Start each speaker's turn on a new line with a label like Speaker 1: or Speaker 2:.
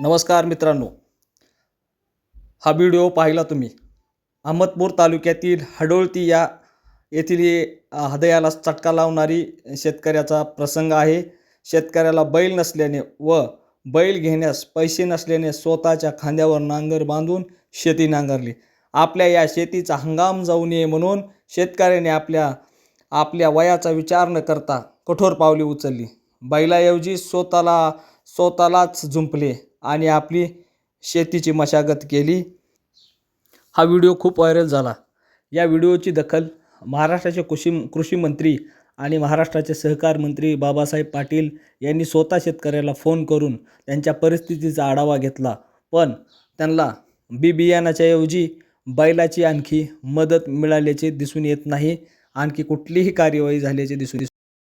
Speaker 1: नमस्कार मित्रांनो. हा व्हिडिओ पाहिला तुम्ही. अहमदपूर तालुक्यातील हडोळती या येथील हृदयाला चटका लावणारी शेतकऱ्याचा प्रसंग आहे. शेतकऱ्याला बैल नसल्याने व बैल घेण्यास पैसे नसल्याने स्वतःच्या खांद्यावर नांगर बांधून शेती नांगरली. आपल्या या शेतीचा हंगाम जाऊ नये म्हणून शेतकऱ्याने आपल्या आपल्या वयाचा विचार न करता कठोर पावले उचलली. बैलाऐवजी स्वतःला स्वतःलाच झुंपले. आणि आपली शेतीची मशागत केली. हा व्हिडिओ खूप व्हायरल झाला. या व्हिडिओची दखल महाराष्ट्राचे कृषी कृषी मंत्री आणि महाराष्ट्राचे सहकार मंत्री बाबासाहेब पाटील यांनी स्वतः शेतकऱ्याला फोन करून त्यांच्या परिस्थितीचा आढावा घेतला. पण त्यांना बी बियाणाच्या ऐवजी बैलाची आणखी मदत मिळाल्याचे दिसून येत नाही. आणखी कुठलीही कार्यवाही झाल्याचे दिसून